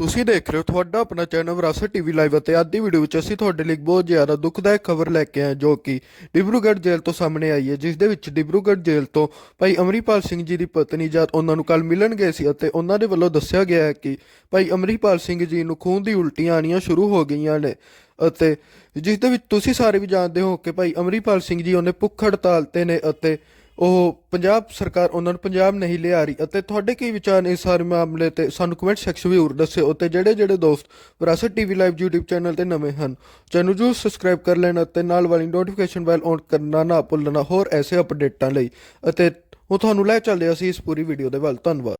ਤੁਸੀਂ ਦੇਖ ਰਹੇ ਹੋ ਤੁਹਾਡਾ ਆਪਣਾ ਚੈਨਲ ਵਿਰਾਸਤ ਟੀਵੀ ਲਾਈਵ ਅਤੇ ਅੱਜ ਦੀ ਵੀਡੀਓ ਵਿੱਚ ਅਸੀਂ ਤੁਹਾਡੇ ਲਈ ਇੱਕ ਬਹੁਤ ਜ਼ਿਆਦਾ ਦੁਖਦਾਇਕ ਖਬਰ ਲੈ ਕੇ ਆਏ ਜੋ ਕਿ ਡਿਬਰੂਗੜ੍ਹ ਜੇਲ੍ਹ ਤੋਂ ਸਾਹਮਣੇ ਆਈ ਹੈ, ਜਿਸ ਦੇ ਵਿੱਚ ਡਿਬਰੂਗੜ੍ਹ ਜੇਲ੍ਹ ਤੋਂ ਭਾਈ ਅਮਰੀਪਾਲ ਸਿੰਘ ਜੀ ਦੀ ਪਤਨੀ ਜਦ ਉਹਨਾਂ ਨੂੰ ਕੱਲ ਮਿਲਣ ਗਏ ਸੀ ਅਤੇ ਉਹਨਾਂ ਦੇ ਵੱਲੋਂ ਦੱਸਿਆ ਗਿਆ ਹੈ ਕਿ ਭਾਈ ਅਮਰੀਪਾਲ ਸਿੰਘ ਜੀ ਨੂੰ ਖੂਨ ਦੀ ਉਲਟੀਆਂ ਆਣੀਆਂ ਸ਼ੁਰੂ ਹੋ ਗਈਆਂ ਨੇ ਅਤੇ ਜਿਸ ਦੇ ਵਿੱਚ ਤੁਸੀਂ ਸਾਰੇ ਵੀ ਜਾਣਦੇ ਹੋ ਕਿ ਭਾਈ ਅਮਰੀਪਾਲ ਸਿੰਘ ਜੀ ਉਹਨੇ ਭੁੱਖ ਹੜਤਾਲ ਤੇ ਨੇ ਅਤੇ ਉਹ ਪੰਜਾਬ ਸਰਕਾਰ ਉਹਨਾਂ ਨੂੰ ਪੰਜਾਬ ਨਹੀਂ ਲਿਆ ਰਹੀ ਅਤੇ ਤੁਹਾਡੇ ਕੀ ਵਿਚਾਰ ਨੇ ਇਸ ਸਾਰੇ ਮਾਮਲੇ ਤੇ? ਸਾਨੂੰ ਕਮੈਂਟ ਸੈਕਸ਼ਨ ਵਿੱਚ ਦੱਸਿਓ ਅਤੇ ਜਿਹੜੇ ਜਿਹੜੇ ਦੋਸਤ ਵਿਰਾਸਤ ਟੀਵੀ ਲਾਈਵ YouTube ਚੈਨਲ ਤੇ ਨਵੇਂ ਹਨ, ਚੈਨਲ ਨੂੰ ਸਬਸਕ੍ਰਾਈਬ ਕਰ ਲੈਣਾ ਅਤੇ ਨਾਲ ਵਾਲੀ ਨੋਟੀਫਿਕੇਸ਼ਨ ਬੈਲ ਔਨ ਕਰਨਾ ਨਾ ਭੁੱਲਣਾ ਹੋਰ ਐਸੇ ਅਪਡੇਟਾਂ ਲਈ ਅਤੇ ਉਹ ਤੁਹਾਨੂੰ ਲੈ ਚੱਲਦੇ ਅਸੀਂ ਇਸ ਪੂਰੀ ਵੀਡੀਓ ਦੇ ਵੱਲ। ਧੰਨਵਾਦ।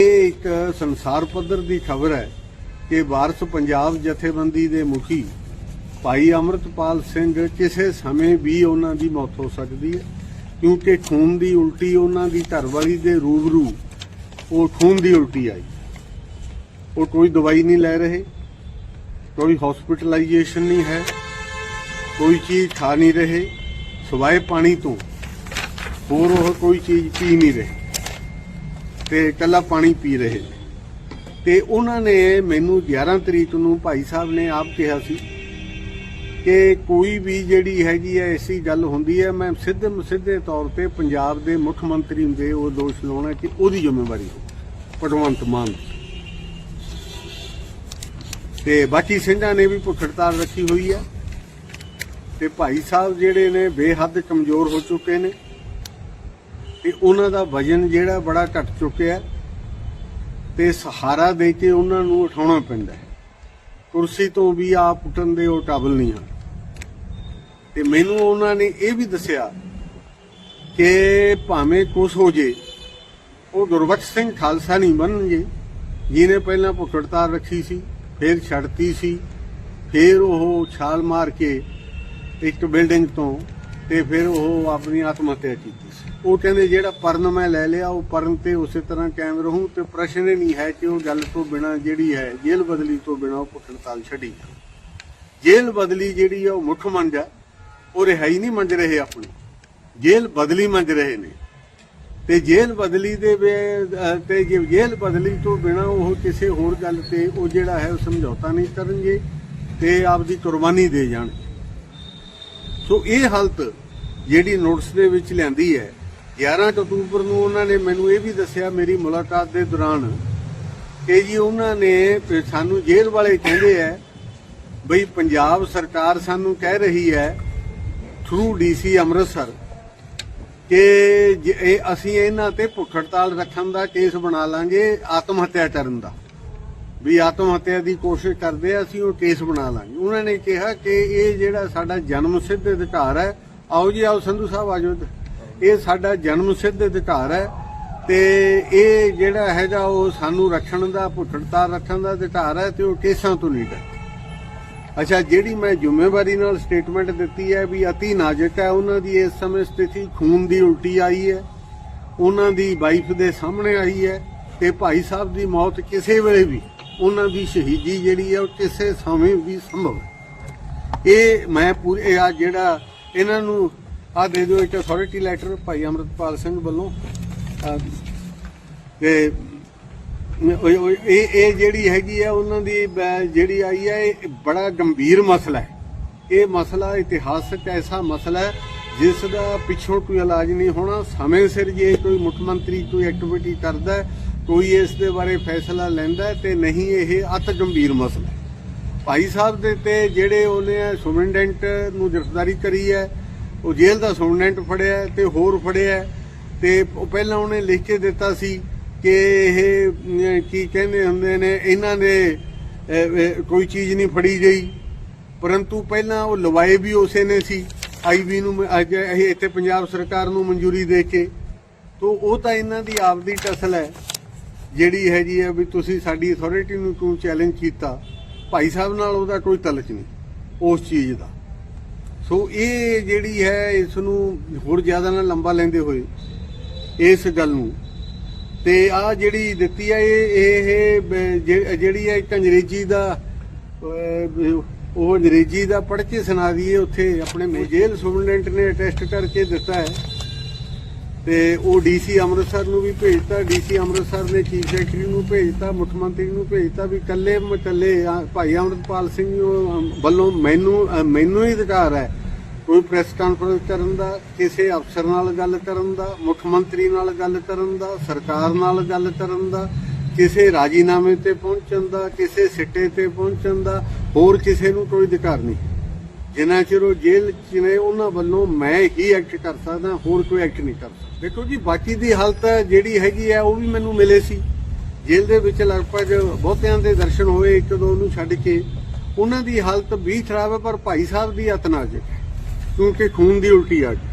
ਇਹ ਇੱਕ ਸੰਸਾਰ ਪੱਧਰ ਦੀ ਖਬਰ ਹੈ ਕਿ ਵਾਰਸ ਪੰਜਾਬ ਜਥੇਬੰਦੀ ਦੇ ਮੁਖੀ ਭਾਈ ਅਮਰਤਪਾਲ ਸਿੰਘ ਕਿਸੇ ਸਮੇਂ ਵੀ ਉਹਨਾਂ ਦੀ ਮੌਤ ਹੋ ਸਕਦੀ ਹੈ। ਕਿਉਂਕਿ ਖੂਨ ਦੀ ਉਲਟੀ ਉਹਨਾਂ ਦੀ ਘਰਵਾਲੀ ਦੇ ਰੂਬਰੂ, ਉਹ ਖੂਨ ਦੀ ਉਲਟੀ ਆਈ। ਉਹ ਕੋਈ ਦਵਾਈ ਨਹੀਂ ਲੈ ਰਹੇ, ਕੋਈ ਹਸਪੀਟਲਾਈਜੇਸ਼ਨ ਨਹੀਂ ਹੈ, ਕੋਈ ਚੀਜ਼ ਖਾ ਨਹੀਂ ਰਹੇ, ਸਵਾਏ ਪਾਣੀ ਤੋਂ ਹੋਰ ਉਹ ਕੋਈ ਚੀਜ਼ ਪੀ ਨਹੀਂ ਰਹੇ ਤੇ ਇਕੱਲਾ ਪਾਣੀ ਪੀ ਰਹੇ ਨੇ। ਤੇ ਉਹਨਾਂ ਨੇ ਮੈਨੂੰ 11 ਤਰੀਕ ਨੂੰ ਭਾਈ ਸਾਹਿਬ ਨੇ ਆਪ ਕਿਹਾ ਸੀ ਕਿ ਕੋਈ ਵੀ ਜਿਹੜੀ ਹੈਗੀ ਹੈ, ਐਸੀ ਗੱਲ ਹੁੰਦੀ ਹੈ। ਮੈਂ ਸਿੱਧੇ ਸਿੱਧੇ ਤੌਰ ਤੇ ਪੰਜਾਬ ਦੇ ਮੁੱਖ ਮੰਤਰੀ ਦੇ ਉਹ ਦੋਸ਼ ਲਾਉਣਾ ਕਿ ਉਹਦੀ ਜ਼ਿੰਮੇਵਾਰੀ ਹੋ ਭਗਵੰਤ ਮਾਨ ਦੀ। ਤੇ ਬਾਕੀ ਸਿੰਘਾਂ ਨੇ ਵੀ ਭੁੱਖ ਹੜਤਾਲ ਰੱਖੀ ਹੋਈ ਹੈ। ਤੇ ਭਾਈ ਸਾਹਿਬ ਜਿਹੜੇ ਨੇ ਬੇਹੱਦ ਕਮਜ਼ੋਰ ਹੋ ਚੁੱਕੇ ਨੇ। ਤੇ ਉਹਨਾਂ ਦਾ ਵਜਨ ਜਿਹੜਾ ਬੜਾ ਘਟ ਚੁੱਕਿਆ ਹੈ। ਤੇ ਸਹਾਰਾ ਦੇ ਕੇ ਉਹਨਾਂ ਨੂੰ ਉਠਾਉਣਾ ਪੈਂਦਾ ਹੈ। ਕੁਰਸੀ ਤੋਂ ਵੀ ਆਪ ਪੁੱਟਣ ਦੇ ਉਹ ਕਾਬਲ ਨਹੀਂ ਹਨ। ਤੇ ਮੈਨੂੰ ਉਹਨਾਂ ਨੇ ਇਹ ਵੀ ਦੱਸਿਆ ਕਿ ਭਾਵੇਂ ਕੁਛ ਹੋ ਜੇ, ਉਹ ਗੁਰਬਖਸ਼ ਸਿੰਘ ਖਾਲਸਾ ਨਹੀਂ ਬਣਨਗੇ। ਜਿਹਨੇ ਪਹਿਲਾਂ ਭੁੱਖੜਤਾਰ ਰੱਖੀ ਸੀ, ਫਿਰ ਛੱਡਤੀ ਸੀ, ਫਿਰ ਉਹ ਛਾਲ ਮਾਰ ਕੇ ਇੱਕ ਬਿਲਡਿੰਗ ਤੋਂ ਤੇ ਫਿਰ ਉਹ ਆਪਣੀ ਆਤਮ ਹੱਤਿਆ ਕੀਤੀ ਸੀ। ਉਹ ਕਹਿੰਦੇ ਜਿਹੜਾ ਪਰਨ ਮੈਂ ਲੈ ਲਿਆ, ਉਹ ਪਰਨ ਤੇ ਉਸੇ ਤਰ੍ਹਾਂ ਕਾਇਮ ਰਹੂੰ ਤੇ ਪ੍ਰਸ਼ਨ ਹੀ ਨਹੀਂ ਹੈ ਕਿ ਉਹ ਗੱਲ ਤੋਂ ਬਿਨਾ ਜਿਹੜੀ ਹੈ ਜੇਲ੍ਹ ਬਦਲੀ ਤੋਂ ਬਿਨਾ ਉਹ ਭੁੱਖ ਹੜਤਾਲ ਛੱਡੀ ਜੇਲ੍ਹ ਬਦਲੀ ਜਿਹੜੀ ਆ ਉਹ ਮੁੱਖ ਮੰਗ ਹੈ ਉਹ ਰਿਹਾਈ ਨਹੀਂ ਮੰਗ ਰਹੇ ਆਪਣੀ। ਜੇਲ੍ਹ ਬਦਲੀ ਮੰਗ ਰਹੇ ਨੇ। ਤੇ ਜੇਲ੍ਹ ਬਦਲੀ ਦੇ ਵੇ- ਤੇ ਜੇ ਜੇਲ੍ਹ ਬਦਲੀ ਤੋਂ ਬਿਨਾ ਉਹ ਕਿਸੇ ਹੋਰ ਗੱਲ ਤੇ ਉਹ ਜਿਹੜਾ ਹੈ ਉਹ ਸਮਝੌਤਾ ਨਹੀਂ ਕਰਨਗੇ ਤੇ ਆਪਦੀ ਕੁਰਬਾਨੀ ਦੇ ਜਾਣਗੇ। ਸੋ ਇਹ ਹਾਲਤ ਜਿਹੜੀ ਨੋਟਿਸ ਦੇ ਵਿੱਚ ਲਿਆਂਦੀ ਹੈ 11 ਅਕਤੂਬਰ ਨੂੰ ਉਹਨਾਂ ਨੇ ਮੈਨੂੰ ਇਹ ਵੀ ਦੱਸਿਆ ਮੇਰੀ ਮੁਲਾਕਾਤ ਦੇ ਦੌਰਾਨ ਕਿ ਜੀ ਉਹਨਾਂ ਨੇ ਸਾਨੂੰ ਜੇਲ੍ਹ ਵਾਲੇ ਕਹਿੰਦੇ ਐ ਬਈ ਪੰਜਾਬ ਸਰਕਾਰ ਸਾਨੂੰ ਕਹਿ ਰਹੀ ਹੈ ਥਰੂ ਡੀਸੀ ਅੰਮ੍ਰਿਤਸਰ ਕਿ ਇਹ ਅਸੀਂ ਇਹਨਾਂ ਤੇ ਭੁੱਖ ਹੜਤਾਲ ਰੱਖਣ ਦਾ ਕੇਸ ਬਣਾ ਲਾਂਗੇ ਆਤਮ ਹੱਤਿਆ ਕਰਨ ਦਾ। ਵੀ ਆਤਮ ਹੱਤਿਆ ਦੀ ਕੋਸ਼ਿਸ਼ ਕਰਦੇ ਆ, ਅਸੀਂ ਉਹ ਕੇਸ ਬਣਾ ਲਾਂਗੇ ਉਹਨਾਂ ਨੇ ਕਿਹਾ ਕਿ ਇਹ ਜਿਹੜਾ ਸਾਡਾ ਜਨਮ ਸਿੱਧ ਅਧਿਕਾਰ ਹੈ, ਆਓ ਜੀ, ਆਓ ਸੰਧੂ ਸਾਹਿਬ ਆਜੋ ਇੱਧਰ। ਇਹ ਸਾਡਾ ਜਨਮ ਸਿੱਧ ਅਧਿਕਾਰ ਹੈ ਤੇ ਇਹ ਜਿਹੜਾ ਹੈਗਾ ਉਹ ਸਾਨੂੰ ਰੱਖਣ ਦਾ ਭੁੱਖ ਰੱਖਣ ਦਾ ਅਧਿਕਾਰ ਹੈ ਤੇ ਉਹ ਕੇਸਾਂ ਤੋਂ ਨਹੀਂ ਡਰਦੇ ਅੱਛਾ, ਜਿਹੜੀ ਮੈਂ ਜ਼ਿੰਮੇਵਾਰੀ ਨਾਲ ਸਟੇਟਮੈਂਟ ਦਿੱਤੀ ਹੈ ਵੀ ਅਤੀ ਨਾਜ਼ੁਕ ਹੈ, ਉਹਨਾਂ ਦੀ ਇਸ ਸਮੇਂ ਸਥਿਤੀ ਖੂਨ ਦੀ ਉਲਟੀ ਆਈ ਹੈ, ਉਹਨਾਂ ਦੀ ਵਾਈਫ ਦੇ ਸਾਹਮਣੇ ਆਈ ਹੈ ਤੇ ਭਾਈ ਸਾਹਿਬ ਦੀ ਮੌਤ ਕਿਸੇ ਵੇਲੇ ਵੀ ਉਹਨਾਂ ਦੀ ਸ਼ਹੀਦੀ ਜਿਹੜੀ ਹੈ ਉਹ ਕਿਸੇ ਸਮੇਂ ਵੀ ਸੰਭਵ ਹੈ। ਇਹ ਮੈਂ ਪੂਰੇ ਆ ਜਿਹੜਾ ਇਹਨਾਂ ਨੂੰ ਆ ਦੇ ਦਿਓ, ਇੱਕ ਅਥਾਰਟੀ ਲੈਟਰ ਭਾਈ ਅਮਰਤਪਾਲ ਸਿੰਘ ਵੱਲੋਂ। ਤੇ ਇਹ ਇਹ ਜਿਹੜੀ ਹੈਗੀ ਆ ਉਹਨਾਂ ਦੀ ਜਿਹੜੀ ਆਈ ਹੈ ਇਹ ਬੜਾ ਗੰਭੀਰ ਮਸਲਾ ਹੈ। ਇਹ ਮਸਲਾ ਇਤਿਹਾਸਕ ਐਸਾ ਮਸਲਾ ਹੈ, ਜਿਸ ਦਾ ਪਿੱਛੋਂ ਕੋਈ ਇਲਾਜ ਨਹੀਂ ਹੋਣਾ, ਸਮੇਂ ਸਿਰ ਜੇ ਕੋਈ ਮੁੱਖ ਮੰਤਰੀ ਕੋਈ ਐਕਟੀਵਿਟੀ ਕਰਦਾ ਕੋਈ ਇਸ ਦੇ ਬਾਰੇ ਫੈਸਲਾ ਲੈਂਦਾ ਹੈ ਤੇ ਨਹੀਂ, ਇਹ ਅਤ ਗੰਭੀਰ ਮਸਲਾ ਹੈ। ਭਾਈ ਸਾਹਿਬ ਦੇ ਤੇ ਜਿਹੜੇ ਉਹਨੇ ਸੁਪਰਡੈਂਟ ਨੂੰ ਗ੍ਰਿਫਤਾਰੀ ਕਰੀ ਹੈ, ਉਹ ਜੇਲ੍ਹ ਦਾ ਸੁਪਰਡੈਂਟ ਫੜਿਆ ਹੈ ਤੇ ਹੋਰ ਫੜਿਆ ਹੈ ਤੇ ਪਹਿਲਾਂ ਉਹਨੇ ਲਿਖ ਕੇ ਦਿੱਤਾ ਸੀ ਕਿ ਇਹ ਕੀ ਕਹਿੰਦੇ ਹੁੰਦੇ ਨੇ, ਇਹਨਾਂ ਦੇ ਕੋਈ ਚੀਜ਼ ਨਹੀਂ ਫੜੀ ਗਈ। ਪਰੰਤੂ ਪਹਿਲਾਂ ਉਹ ਲਵਾਏ ਵੀ ਉਸੇ ਨੇ ਸੀ। ਆਈਬੀ ਨੂੰ ਅੱਜ ਇਹ ਇੱਥੇ ਪੰਜਾਬ ਸਰਕਾਰ ਨੂੰ ਮਨਜ਼ੂਰੀ ਦੇ ਕੇ। ਤੋਂ ਉਹ ਤਾਂ ਇਹਨਾਂ ਦੀ ਆਪਦੀ ਟਸਲ ਹੈ। ਜਿਹੜੀ ਹੈਗੀ ਹੈ ਵੀ ਤੁਸੀਂ ਸਾਡੀ ਅਥਾਰਟੀ ਨੂੰ ਕਿਉਂ ਚੈਲੰਜ ਕੀਤਾ ਭਾਈ ਸਾਹਿਬ ਨਾਲ ਉਹਦਾ ਕੋਈ ਤਲਕ ਨਹੀਂ ਉਸ ਚੀਜ਼ ਦਾ। ਸੋ ਇਹ ਜਿਹੜੀ ਹੈ ਇਸ ਨੂੰ ਹੋਰ ਜ਼ਿਆਦਾ ਨਾ ਲੰਬਾ ਲੈਂਦੇ ਹੋਏ ਇਸ ਗੱਲ ਨੂੰ। ਤੇ ਆ ਜਿਹੜੀ ਦਿੱਤੀ ਹੈ ਇਹ ਇਹ ਜਿ- ਜਿਹੜੀ ਹੈ ਇੱਕ ਅੰਗਰੇਜ਼ੀ ਦਾ ਉਹ ਅੰਗਰੇਜ਼ੀ ਦਾ ਪੜ੍ਹ ਕੇ ਸੁਣਾ ਦਈਏ ਉੱਥੇ ਆਪਣੇ ਜੇਲ੍ਹ ਸੁਪਰਡੈਂਟ ਨੇ ਟੈਸਟ ਕਰਕੇ ਦਿੱਤਾ ਹੈ। ਤੇ ਉਹ ਡੀਸੀ ਅੰਮ੍ਰਿਤਸਰ ਨੂੰ ਵੀ ਭੇਜਤਾ ਡੀਸੀ ਅੰਮ੍ਰਿਤਸਰ ਨੇ ਚੀਫ ਸੈਕਟਰੀ ਨੂੰ ਭੇਜਤਾ, ਮੁੱਖ ਮੰਤਰੀ ਨੂੰ ਭੇਜਤਾ ਵੀ ਕੱਲੇ ਮਟੱਲੇ ਭਾਈ ਅੰਮ੍ਰਿਤਪਾਲ ਸਿੰਘ ਵੱਲੋਂ ਮੈਨੂੰ ਮੈਨੂੰ ਹੀ ਅਧਿਕਾਰ ਹੈ ਕੋਈ ਪ੍ਰੈਸ ਕਾਨਫਰੰਸ ਕਰਨ ਦਾ, ਕਿਸੇ ਅਫਸਰ ਨਾਲ ਗੱਲ ਕਰਨ ਦਾ, ਮੁੱਖ ਮੰਤਰੀ ਨਾਲ ਗੱਲ ਕਰਨ ਦਾ, ਸਰਕਾਰ ਨਾਲ ਗੱਲ ਕਰਨ ਦਾ, ਕਿਸੇ ਰਾਜੀਨਾਮੇ ਤੇ ਪਹੁੰਚਣ ਦਾ, ਕਿਸੇ ਸਿੱਟੇ ਤੇ ਪਹੁੰਚਣ ਦਾ, ਹੋਰ ਕਿਸੇ ਨੂੰ ਕੋਈ ਅਧਿਕਾਰ ਨਹੀਂ। ਜਿੰਨਾ ਚਿਰ ਉਹ ਜੇਲ੍ਹ ਚ ਨੇ, ਉਹਨਾਂ ਵੱਲੋਂ ਮੈਂ ਹੀ ਐਕਟ ਕਰ ਸਕਦਾ, ਹੋਰ ਕੋਈ ਐਕਟ ਨਹੀਂ ਕਰ ਸਕਦਾ। ਦੇਖੋ ਜੀ, ਬਾਕੀ ਦੀ ਹਾਲਤ ਜਿਹੜੀ ਹੈਗੀ ਹੈ, ਉਹ ਵੀ ਮੈਨੂੰ ਮਿਲੇ ਸੀ। ਜੇਲ੍ਹ ਦੇ ਵਿੱਚ ਲਗਭਗ ਬਹੁਤਿਆਂ ਦੇ ਦਰਸ਼ਨ ਹੋਏ, ਇੱਕ ਦੋ ਨੂੰ ਛੱਡ ਕੇ। ਉਹਨਾਂ ਦੀ ਹਾਲਤ ਵੀ ਖਰਾਬ ਹੈ, ਪਰ ਭਾਈ ਸਾਹਿਬ ਦੀ ਅਤਨਾਜ ਹੈ, ਕਿਉਂਕਿ ਖੂਨ ਦੀ ਉਲਟੀ ਆ ਗਈ।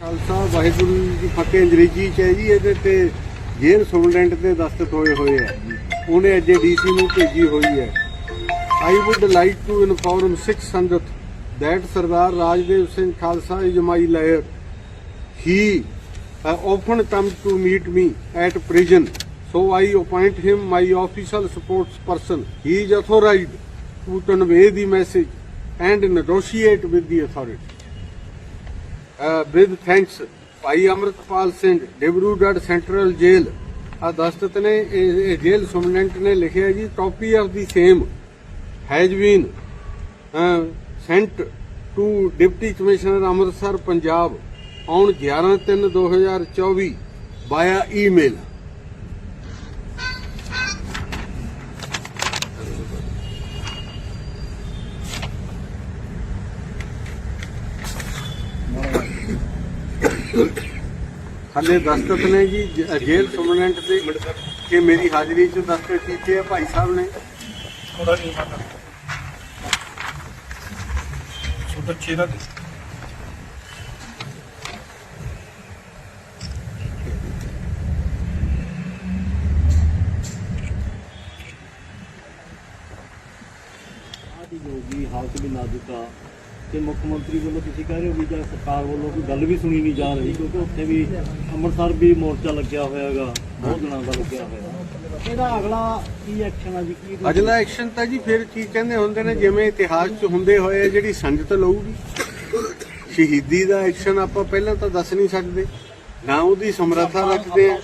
ਖਾਲਸਾ, ਵਾਹਿਗੁਰੂ ਜੀ ਫਤਿਹ, ਅੰਗਰੇਜ਼ੀ ਚ ਹੈ ਜੀ, ਇਹਦੇ ਤੇ ਜੇਲ੍ਹ ਸੁਪਰਡੈਂਟ ਦੇ ਦਸਤਖਤ ਹੋਏ ਹੋਏ ਆ ਉਹਨੇ ਅੱਜ ਡੀਸੀ ਨੂੰ ਭੇਜੀ ਹੋਈ ਹੈ। I would like to inform Sikh Sangat that Sardar Rajdev Singh Khalsa is my lawyer. He uh, often comes to meet me at prison, so I appoint him my official spokesperson. He is authorized to convey the message and negotiate with the authority. Uh, with thanks, Bhai Amritpal Singh Dibrugarh central jail ਆ ਦਸਤਖਤ ਨੇ ਇਹ ਇਹ ਜੇਲ੍ਹ superintendent ਨੇ ਲਿਖਿਆ ਜੀ copy of the same has been sent to deputy commissioner Amritsar Punjab on 11/3/2024 via email ਹਲੇ ਦਸਤਕ ਨੇ ਜੀ ਜੇਲ੍ਹ ਸੁਪਰਡੈਂਟ ਦੇ ਕਿ ਮੇਰੀ ਹਾਜ਼ਰੀ 'ਚ ਦਸਤਕ ਕੀਤੇ ਆ ਭਾਈ ਸਾਹਿਬ ਨੇ ਥੋੜਾ ਨਹੀਂ ਪਤਾ ਸੁਦਰ ਚੇਰਾ ਦੀ ਜੋਗੀ ਹਾਲਤ ਵੀ ਨਾਜ਼ੁਕ ਆ। ਤੇ ਮੁੱਖ ਮੰਤਰੀ ਵੱਲੋਂ ਤੁਸੀਂ ਕਹਿ ਰਹੇ ਹੋ ਵੀ ਜਾਂ ਸਰਕਾਰ ਵੱਲੋਂ ਕੋਈ ਗੱਲ ਵੀ ਸੁਣੀ ਨਹੀਂ ਜਾ ਰਹੀ ਕਿਉਂਕਿ ਉੱਥੇ ਵੀ ਅੰਮ੍ਰਿਤਸਰ ਵੀ ਮੋਰਚਾ ਲੱਗਿਆ ਹੋਇਆਗਾ ਬਹੁਤ ਦਿਨਾਂ ਦਾ ਲੱਗਿਆ ਹੋਇਆ। ਇਹਦਾ ਅਗਲਾ ਕੀ ਐਕਸ਼ਨ ਆ ਜੀ? ਕੀ ਅਗਲਾ ਐਕਸ਼ਨ ਤਾਂ ਜੀ ਫਿਰ ਕੀ ਕਹਿੰਦੇ ਹੁੰਦੇ ਨੇ ਜਿਵੇਂ ਇਤਿਹਾਸ 'ਚ ਹੁੰਦੇ ਹੋਏ ਜਿਹੜੀ ਸੰਗਤ ਲਊਗੀ। ਸ਼ਹੀਦੀ ਦਾ ਐਕਸ਼ਨ ਆਪਾਂ ਪਹਿਲਾਂ ਤਾਂ ਦੱਸ ਨਹੀਂ ਸਕਦੇ। ਨਾ ਉਹਦੀ ਸਮਰੱਥਾ ਰੱਖਦੇ ਆ।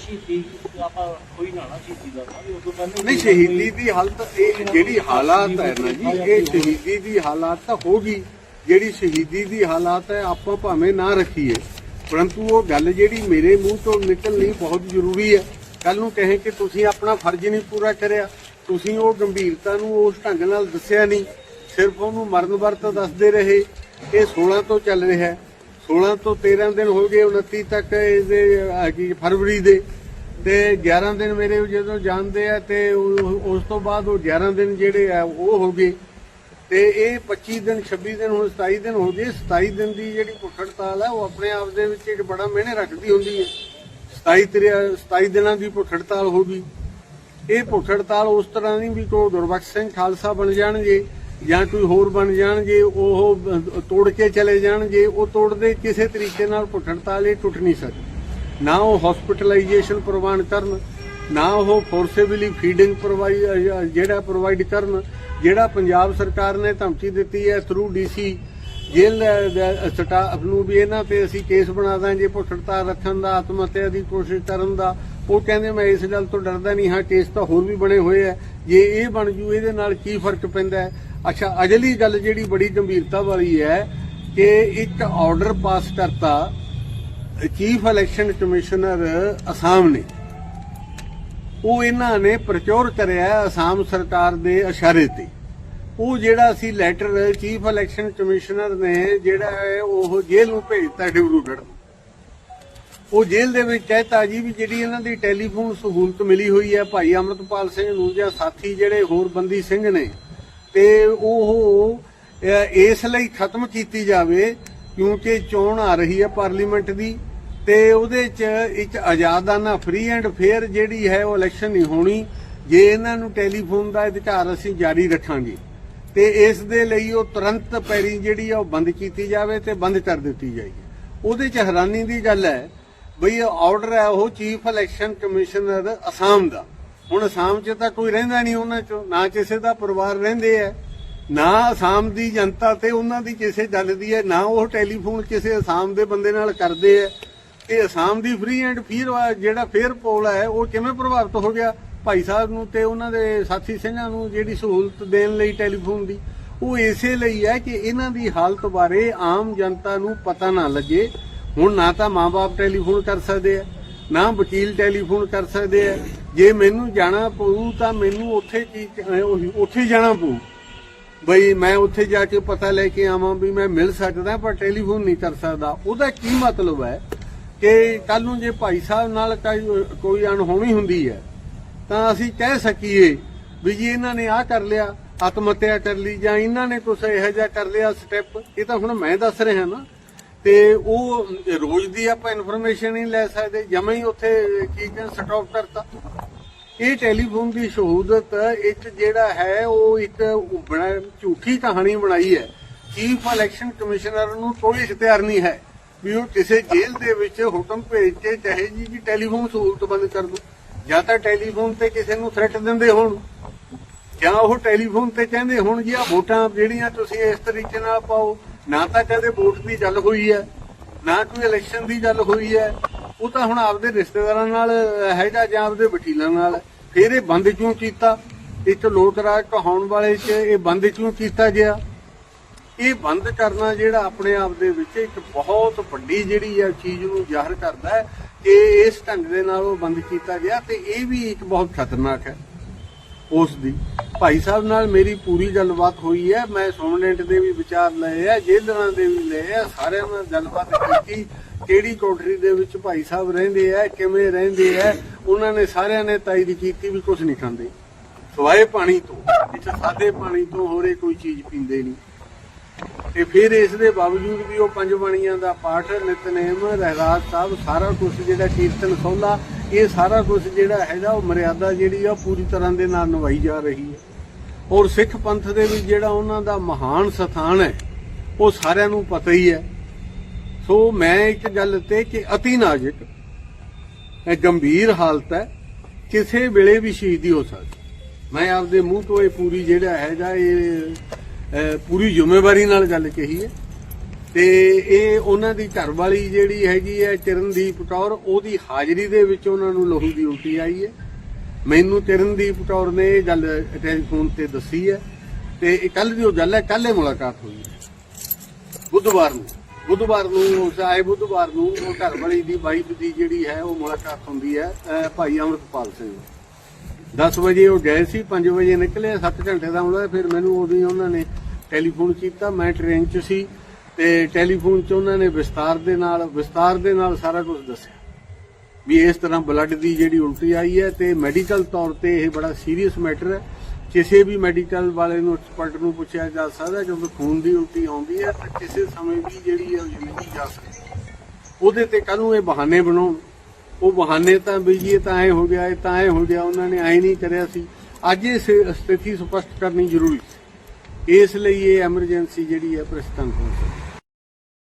ਨਹੀਂ ਸ਼ਹੀਦੀ ਦੀ ਹਾਲਤ ਇਹ ਜਿਹੜੀ ਹਾਲਾਤ ਹੈ ਨਾ ਜੀ ਇਹ ਸ਼ਹੀਦੀ ਦੀ ਹਾਲਾਤ ਤਾਂ ਹੋਗੀ ਜਿਹੜੀ ਸ਼ਹੀਦੀ ਦੀ ਹਾਲਾਤ ਹੈ, ਆਪਾਂ ਭਾਵੇਂ ਨਾ ਰੱਖੀਏ। ਪਰੰਤੂ ਉਹ ਗੱਲ ਜਿਹੜੀ ਮੇਰੇ ਮੂੰਹ ਤੋਂ ਨਿਕਲਣੀ ਬਹੁਤ ਜ਼ਰੂਰੀ ਹੈ। ਕੱਲ ਨੂੰ ਕਹੇ ਕਿ ਤੁਸੀਂ ਆਪਣਾ ਫਰਜ਼ ਨਹੀਂ ਪੂਰਾ ਕਰਿਆ। ਤੁਸੀਂ ਉਹ ਗੰਭੀਰਤਾ ਨੂੰ ਉਸ ਢੰਗ ਨਾਲ ਦੱਸਿਆ ਨਹੀਂ। ਸਿਰਫ ਉਹਨੂੰ ਮਰਨ ਵਰਤ ਦੱਸਦੇ ਰਹੇ। ਇਹ 16 ਤੋਂ ਚੱਲ ਰਿਹਾ ਹੈ। 16 ਤੋਂ 13 ਦਿਨ ਹੋ ਗਏ 29 ਤੱਕ ਇਹਦੇ ਆ ਕੀ ਫਰਵਰੀ ਦੇ। ਤੇ 11 ਦਿਨ ਮੇਰੇ ਜਦੋਂ ਜਾਂਦੇ ਆ ਤੇ ਉਸ ਤੋਂ ਬਾਅਦ ਉਹ 11 ਦਿਨ ਜਿਹੜੇ ਆ, ਉਹ ਹੋ ਗਏ। ਤੇ ਇਹ 25 ਦਿਨ 26 ਦਿਨ, ਹੁਣ 27 ਦਿਨ ਹੋ ਗਏ। 27 ਦਿਨ ਦੀ ਜਿਹੜੀ ਭੁੱਖ ਹੈ ਉਹ ਆਪਣੇ ਆਪ ਦੇ ਵਿੱਚ ਇੱਕ ਬੜਾ ਮਿਹਨੇ ਰੱਖਦੀ ਹੁੰਦੀ ਹੈ। 27 ਤੇਰੇ 27 ਦਿਨਾਂ ਦੀ ਭੁੱਖ ਹੋ ਗਈ। ਇਹ ਭੁੱਖ ਉਸ ਤਰ੍ਹਾਂ ਨਹੀਂ ਵੀ ਕੋਈ ਗੁਰਬਖਸ਼ ਸਿੰਘ ਖਾਲਸਾ ਬਣ ਜਾਣਗੇ ਜਾਂ ਕੋਈ ਹੋਰ ਬਣ ਜਾਣਗੇ, ਉਹ ਤੋੜ ਕੇ ਚਲੇ ਜਾਣਗੇ। ਉਹ ਤੋੜਦੇ ਕਿਸੇ ਤਰੀਕੇ ਨਾਲ ਭੁੱਖ ਇਹ ਟੁੱਟ ਨਹੀਂ ਸਕਦੀ। ਨਾ ਉਹ ਹਸਪੀਟਲਾਈਜੇਸ਼ਨ ਪ੍ਰਵਾਨ ਕਰਨ, ਨਾ ਉਹ ਫੋਰਸੇਬਲੀ ਫੀਡਿੰਗ ਪ੍ਰੋਵਾਈਡ ਜਿਹੜਾ ਪ੍ਰੋਵਾਈਡ ਕਰਨ। ਜਿਹੜਾ ਪੰਜਾਬ ਸਰਕਾਰ ਨੇ ਧਮਕੀ ਦਿੱਤੀ ਹੈ ਥਰੂ ਡੀਸੀ ਜੇਲ੍ਹ ਦੇ ਸਟਾਫ ਨੂੰ ਵੀ ਇਹਨਾਂ ਤੇ ਅਸੀਂ ਕੇਸ ਬਣਾ ਦਾਂ ਜੇ ਹੜਤਾਲ ਰੱਖਣ ਦਾ ਆਤਮ ਹੱਤਿਆ ਦੀ ਕੋਸ਼ਿਸ਼ ਕਰਨ ਦਾ। ਉਹ ਕਹਿੰਦੇ ਮੈਂ ਇਸ ਗੱਲ ਤੋਂ ਡਰਦਾ ਨਹੀਂ ਹਾਂ ਕੇਸ ਤਾਂ ਹੋਰ ਵੀ ਬਣੇ ਹੋਏ ਆ ਜੇ ਇਹ ਬਣ ਜੂ, ਇਹਦੇ ਨਾਲ ਕੀ ਫ਼ਰਕ ਪੈਂਦਾ ਹੈ? ਅੱਛਾ, ਅਗਲੀ ਗੱਲ ਜਿਹੜੀ ਬੜੀ ਗੰਭੀਰਤਾ ਵਾਲੀ ਹੈ ਕਿ ਇੱਕ ਆਰਡਰ ਪਾਸ ਕਰਤਾ ਚੀਫ ਇਲੈਕਸ਼ਨ ਕਮਿਸ਼ਨਰ ਅਸਾਮ ਨੇ। ਉਹ ਇਹਨਾਂ ਨੇ ਪ੍ਰਚੁਰ ਕਰਿਆ ਅਸਾਮ ਸਰਕਾਰ ਦੇ ਇਸ਼ਾਰੇ ਤੇ। ਉਹ ਜਿਹੜਾ ਸੀ ਲੈਟਰ ਚੀਫ ਇਲੈਕਸ਼ਨ ਕਮਿਸ਼ਨਰ ਨੇ ਜਿਹੜਾ ਹੈ, ਉਹ ਜੇਲ੍ਹ ਨੂੰ ਭੇਜਤਾ ਡਿਬਰੂਗੜ੍ਹ ਉਹ ਜੇਲ੍ਹ ਦੇ ਵਿੱਚ ਕਹਿਤਾ ਜੀ ਵੀ ਜਿਹੜੀ ਇਹਨਾਂ ਦੀ ਟੈਲੀਫੋਨ ਸਹੂਲਤ ਮਿਲੀ ਹੋਈ ਹੈ, ਭਾਈ ਅਮਰਤਪਾਲ ਸਿੰਘ ਨੂੰ ਜਾਂ ਸਾਥੀ ਜਿਹੜੇ ਹੋਰ ਬੰਦੀ ਸਿੰਘ ਨੇ, ਤੇ ਉਹ ਇਸ ਲਈ ਖਤਮ ਕੀਤੀ ਜਾਵੇ ਕਿਉਂਕਿ ਚੋਣ ਆ ਰਹੀ ਹੈ ਪਾਰਲੀਮੈਂਟ ਦੀ। ਤੇ ਉਹਦੇ ਚ ਇੱਕ ਆਜ਼ਾਦਾਨਾ ਫ੍ਰੀ ਐਂਡ ਫੇਅਰ ਜਿਹੜੀ ਹੈ ਉਹ ਇਲੈਕਸ਼ਨ ਨਹੀਂ ਹੋਣੀ। ਜੇ ਇਹਨਾਂ ਨੂੰ ਟੈਲੀਫੋਨ ਦਾ ਅਧਿਕਾਰ ਅਸੀਂ ਜਾਰੀ ਰੱਖਾਂਗੇ, ਤੇ ਇਸ ਦੇ ਲਈ ਉਹ ਤੁਰੰਤ ਪੈਰੀ ਜਿਹੜੀ ਆ ਉਹ ਬੰਦ ਕੀਤੀ ਜਾਵੇ ਤੇ ਬੰਦ ਕਰ ਦਿੱਤੀ ਜਾਏਗੀ ਉਹਦੇ ਚ ਹੈਰਾਨੀ ਦੀ ਗੱਲ ਹੈ, ਬਈ ਆਰਡਰ ਹੈ ਉਹ ਚੀਫ ਇਲੈਕਸ਼ਨ ਕਮਿਸ਼ਨਰ ਅਸਾਮ ਦਾ। ਹੁਣ ਅਸਾਮ 'ਚ ਤਾਂ ਕੋਈ ਰਹਿੰਦਾ ਨਹੀਂ ਉਹਨਾਂ ਚੋਂ, ਨਾ ਕਿਸੇ ਦਾ ਪਰਿਵਾਰ ਰਹਿੰਦੇ ਆ, ਨਾ ਅਸਾਮ ਦੀ ਜਨਤਾ ਤੇ ਉਹਨਾਂ ਦੀ ਕਿਸੇ ਗੱਲ ਦੀ ਹੈ, ਨਾ ਉਹ ਟੈਲੀਫੋਨ ਕਿਸੇ ਅਸਾਮ ਦੇ ਬੰਦੇ ਨਾਲ ਕਰਦੇ ਆ। ਤੇ ਅਸਾਮ ਦੀ ਫ੍ਰੀ ਐਂਡ ਫੀਰ ਜਿਹੜਾ ਫੇਅਰ ਪੋਲ ਹੈ ਉਹ ਕਿਵੇਂ ਪ੍ਰਭਾਵਿਤ ਹੋ ਗਿਆ? ਭਾਈ ਸਾਹਿਬ ਨੂੰ ਤੇ ਉਹਨਾਂ ਦੇ ਸਾਥੀ ਸਿੰਘਾਂ ਨੂੰ ਜਿਹੜੀ ਸਹੂਲਤ ਦੇਣ ਲਈ ਟੈਲੀਫੋਨ ਦੀ, ਉਹ ਇਸੇ ਲਈ ਹੈ ਕਿ ਇਹਨਾਂ ਦੀ ਹਾਲਤ ਬਾਰੇ ਆਮ ਜਨਤਾ ਨੂੰ ਪਤਾ ਨਾ ਲੱਗੇ। ਹੁਣ ਨਾ ਤਾਂ ਮਾਪੇ ਟੈਲੀਫੋਨ ਕਰ ਸਕਦੇ ਆ, ਨਾ ਵਕੀਲ ਟੈਲੀਫੋਨ ਕਰ ਸਕਦੇ ਆ। ਜੇ ਮੈਨੂੰ ਜਾਣਾ ਪਊ ਤਾਂ ਮੈਨੂੰ ਉੱਥੇ ਕੀ ਉੱਥੇ ਜਾਣਾ ਪਊ। ਬਈ ਮੈਂ ਉੱਥੇ ਜਾ ਕੇ ਪਤਾ ਲੈ ਕੇ ਆਵਾਂ ਵੀ ਮੈਂ ਮਿਲ ਸਕਦਾ ਪਰ ਟੈਲੀਫੋਨ ਨਹੀਂ ਕਰ ਸਕਦਾ। ਉਹਦਾ ਕੀ ਮਤਲਬ ਹੈ? ਕਿ ਕੱਲ ਨੂੰ ਜੇ ਭਾਈ ਸਾਹਿਬ ਨਾਲ ਕੋਈ- ਅਣਹੋਣੀ ਹੁੰਦੀ ਹੈ, ਤਾਂ ਅਸੀਂ ਕਹਿ ਸਕੀਏ ਵੀ ਜੀ ਇਹਨਾਂ ਨੇ ਆਹ ਕਰ ਲਿਆ ਆਤਮ ਹੱਤਿਆ ਕਰ ਲਈ ਜਾਂ ਇਹਨਾਂ ਨੇ ਕੁਛ ਇਹੋ ਜਿਹਾ ਕਰ ਲਿਆ ਸਟੈਪ ਇਹ ਤਾਂ ਹੁਣ ਮੈਂ ਦੱਸ ਰਿਹਾ ਨਾ। ਤੇ ਉਹ ਰੋਜ਼ ਦੀ ਆਪਾਂ ਇਨਫੋਰਮੇਸ਼ਨ ਨਹੀਂ ਲੈ ਸਕਦੇ, ਜਮਾਂ ਹੀ ਉੱਥੇ ਕੀ ਕਹਿੰਦੇ ਸਟਾਪ ਕਰਤਾ। ਇਹ ਟੈਲੀਫੋਨ ਦੀ ਸ਼ਹੂਦਤ ਇੱਕ ਜਿਹੜਾ ਹੈ, ਉਹ ਇੱਕ ਝੂਠੀ ਕਹਾਣੀ ਬਣਾਈ ਹੈ। ਚੀਫ ਇਲੈਕਸ਼ਨ ਕਮਿਸ਼ਨਰ ਨੂੰ ਕੋਈ ਇਖਤਿਆਰ ਨਹੀਂ ਹੈ। ਵੀ ਉਹ ਕਿਸੇ ਜੇਲ੍ਹ ਦੇ ਵਿੱਚ ਹੁਕਮ ਭੇਜ ਕੇ ਚਾਹੇ ਜੀ ਕਿ ਟੈਲੀਫੋਨ ਸਹੂਲਤ ਬੰਦ ਕਰ ਦੋ। ਜਾਂ ਤਾਂ ਟੈਲੀਫੋਨ ਤੇ ਕਿਸੇ ਨੂੰ ਥ੍ਰੈਟ ਦਿੰਦੇ ਹੋਣ। ਜਾਂ ਉਹ ਟੈਲੀਫੋਨ ਤੇ ਕਹਿੰਦੇ ਹੁਣ, ਜੀ ਆ ਵੋਟਾਂ ਜਿਹੜੀਆਂ ਤੁਸੀਂ ਇਸ ਤਰੀਕੇ ਨਾਲ ਪਾਓ, ਨਾ ਤਾਂ ਕਦੇ ਵੋਟ ਦੀ ਗੱਲ ਹੋਈ ਹੈ, ਨਾ ਕੋਈ ਇਲੈਕਸ਼ਨ ਦੀ ਗੱਲ ਹੋਈ ਹੈ। ਉਹ ਤਾਂ ਹੁਣ ਆਪਦੇ ਰਿਸ਼ਤੇਦਾਰਾਂ ਨਾਲ, ਹੈਗਾ ਜਾਂ ਆਪਦੇ ਵਕੀਲਾਂ ਨਾਲ। ਫਿਰ ਇਹ ਬੰਦ ਕਿਉਂ ਕੀਤਾ? ਇੱਕ ਲੋਕ ਰਾਜ ਕਹਾਉਣ ਵਾਲੇ 'ਚ ਇਹ ਬੰਦ ਕਿਉਂ ਕੀਤਾ ਗਿਆ? ਇਹ ਬੰਦ ਕਰਨਾ ਜਿਹੜਾ ਆਪਣੇ ਆਪ ਦੇ ਵਿੱਚ ਇੱਕ ਬਹੁਤ ਵੱਡੀ ਜਿਹੜੀ ਆ ਚੀਜ਼ ਨੂੰ ਜ਼ਾਹਰ ਕਰਦਾ ਹੈ ਕਿ ਇਸ ਢੰਗ ਦੇ ਨਾਲ ਉਹ ਬੰਦ ਕੀਤਾ ਗਿਆ ਤੇ ਇਹ ਵੀ ਇੱਕ ਬਹੁਤ ਖਤਰਨਾਕ ਹੈ ਉਸ ਦੀ। ਭਾਈ ਸਾਹਿਬ ਨਾਲ ਮੇਰੀ ਪੂਰੀ ਗੱਲਬਾਤ ਹੋਈ ਹੈ, ਮੈਂ ਸੋਮਨੈਂਟ ਦੇ ਵੀ ਵਿਚਾਰ ਲਏ ਆ ਜੇਲਰਾਂ ਦੇ ਵੀ ਲਏ ਆ, ਸਾਰਿਆਂ ਨਾਲ ਗੱਲਬਾਤ ਕੀਤੀ, ਕਿਹੜੀ ਕੋਠਰੀ ਦੇ ਵਿੱਚ ਭਾਈ ਸਾਹਿਬ ਰਹਿੰਦੇ ਆ, ਕਿਵੇਂ ਰਹਿੰਦੇ ਆ, ਉਹਨਾਂ ਨੇ ਸਾਰਿਆਂ ਨੇ ਤਾਇਦ ਕੀਤੀ ਵੀ ਕੁਝ ਨਹੀਂ ਖਾਂਦੇ। ਸਵਾਏ ਪਾਣੀ ਤੋਂ, ਇੱਥੇ ਸਾਦੇ ਪਾਣੀ ਤੋਂ ਹੋਰੇ ਕੋਈ ਚੀਜ਼ ਪੀਂਦੇ ਨਹੀਂ। ਤੇ ਫਿਰ ਇਸ ਦੇ ਬਾਵਜੂਦ ਵੀ ਉਹ ਪੰਜ ਬਾਣੀਆਂ ਦਾ ਪਾਠ, ਨਿਤਨੇਮ ਰਹਿਰਾਜ ਸਾਹਿਬ, ਸਾਰਾ ਕੁਝ ਜਿਹੜਾ ਕੀਰਤਨ ਸੋਲਾ, ਇਹ ਸਾਰਾ ਕੁਝ ਜਿਹੜਾ ਹੈਗਾ ਉਹ ਮਰਿਆਦਾ ਜਿਹੜੀ ਆ ਪੂਰੀ ਤਰ੍ਹਾਂ ਦੇ ਨਾਲ ਨਿਭਾਈ ਜਾ ਰਹੀ ਹੈ। ਔਰ ਸਿੱਖ ਪੰਥ ਦੇ ਵਿੱਚ ਜਿਹੜਾ ਉਹਨਾਂ ਦਾ ਮਹਾਨ ਸਥਾਨ ਹੈ, ਉਹ ਸਾਰਿਆਂ ਨੂੰ ਪਤਾ ਹੀ ਹੈ। ਸੋ ਮੈਂ ਇੱਕ ਗੱਲ ਤੇ ਕਿ ਅਤੀ ਨਾਜ਼ੁਕ, ਇਹ ਗੰਭੀਰ ਹਾਲਤ ਹੈ, ਕਿਸੇ ਵੇਲੇ ਵੀ ਸ਼ਹੀਦੀ ਹੋ ਸਕਦੀ। ਮੈਂ ਆਪਦੇ ਮੂੰਹ ਤੋਂ ਇਹ ਪੂਰੀ ਜਿਹੜਾ ਹੈਗਾ ਇਹ ਪੂਰੀ ਜ਼ਿੰਮੇਵਾਰੀ ਨਾਲ ਗੱਲ ਕਹੀ ਹੈ। ਤੇ ਇਹ ਉਹਨਾਂ ਦੀ ਘਰ ਵਾਲੀ ਜਿਹੜੀ ਹੈਗੀ ਹੈ, ਚਰਨਦੀਪ ਕੌਰ, ਉਹਦੀ ਹਾਜ਼ਰੀ ਦੇ ਵਿੱਚ ਉਹਨਾਂ ਨੂੰ ਲਹੂ ਦੀ ਉਲਟੀ ਆਈ ਹੈ। ਮੈਨੂੰ ਚਰਨਦੀਪ ਕੌਰ ਨੇ ਇਹ ਗੱਲ ਟੈਲੀਫੋਨ ਤੇ ਦੱਸੀ ਹੈ। ਤੇ ਇਹ ਕੱਲ ਦੀ ਉਹ ਗੱਲ ਹੈ ਕੱਲ ਇਹ ਮੁਲਾਕਾਤ ਹੋਈ ਹੈ। ਬੁੱਧਵਾਰ ਨੂੰ ਬੁੱਧਵਾਰ ਨੂੰ ਉਸ ਆਏ ਬੁੱਧਵਾਰ ਨੂੰ ਉਹ ਘਰ ਵਾਲੀ ਦੀ ਵਾਈਫ ਦੀ ਜਿਹੜੀ ਹੈ, ਉਹ ਮੁਲਾਕਾਤ ਹੁੰਦੀ ਹੈ ਭਾਈ ਅਮਰਪਾਲ ਸਿੰਘ 10 ਵਜੇ ਉਹ ਗਏ ਸੀ 5 ਵਜੇ ਨਿਕਲੇ 7 ਘੰਟੇ ਦਾ ਹੁੰਦਾ ਫਿਰ ਮੈਨੂੰ ਉਦੋਂ ਹੀ ਉਹਨਾਂ ਨੇ ਟੈਲੀਫੋਨ ਕੀਤਾ। ਮੈਂ ਟ੍ਰੇਨ 'ਚ ਸੀ ਤੇ ਟੈਲੀਫੋਨ 'ਚ ਉਹਨਾਂ ਨੇ ਵਿਸਤਾਰ ਦੇ ਨਾਲ, ਵਿਸਤਾਰ ਦੇ ਨਾਲ ਸਾਰਾ ਕੁਝ ਦੱਸਿਆ ਵੀ ਇਸ ਤਰ੍ਹਾਂ ਬਲੱਡ ਦੀ ਜਿਹੜੀ ਉਲਟੀ ਆਈ ਹੈ ਤੇ ਮੈਡੀਕਲ ਤੌਰ ਤੇ ਇਹ ਬੜਾ ਸੀਰੀਅਸ ਮੈਟਰ ਹੈ। ਕਿਸੇ ਵੀ ਮੈਡੀਕਲ ਵਾਲੇ ਨੂੰ ਐਕਸਪਰਟ ਨੂੰ ਪੁੱਛਿਆ ਜਾ ਸਕਦਾ, ਕਿਉਂਕਿ ਖੂਨ ਦੀ ਉਲਟੀ ਆਉਂਦੀ ਹੈ, ਤਾਂ ਕਿਸੇ ਸਮੇਂ ਵੀ ਜਿਹੜੀ ਹੈ ਉਹ ਜ਼ਿੰਦਗੀ ਜਾ ਸਕਦੀ ਉਹਦੇ ਤੇ ਕਾਹਨੂੰ ਇਹ ਬਹਾਨੇ ਬਣਾਉਣ। ਉਹ ਬਹਾਨੇ ਤਾਂ ਵੀ ਤਾਂ ਐ ਹੋ ਗਿਆ, ਇਹ ਤਾਂ ਐ ਹੋ ਗਿਆ, ਉਹਨਾਂ ਨੇ ਐ ਨਹੀਂ ਕਰਿਆ ਸੀ। ਅੱਜ ਇਹ ਸਥਿਤੀ ਸਪਸ਼ਟ ਕਰਨੀ ਜ਼ਰੂਰੀ ਸੀ ਇਸ ਲਈ ਇਹ ਐਮਰਜੈਂਸੀ ਜਿਹੜੀ ਹੈ, ਪ੍ਰਸਤਾਵ ਹੋ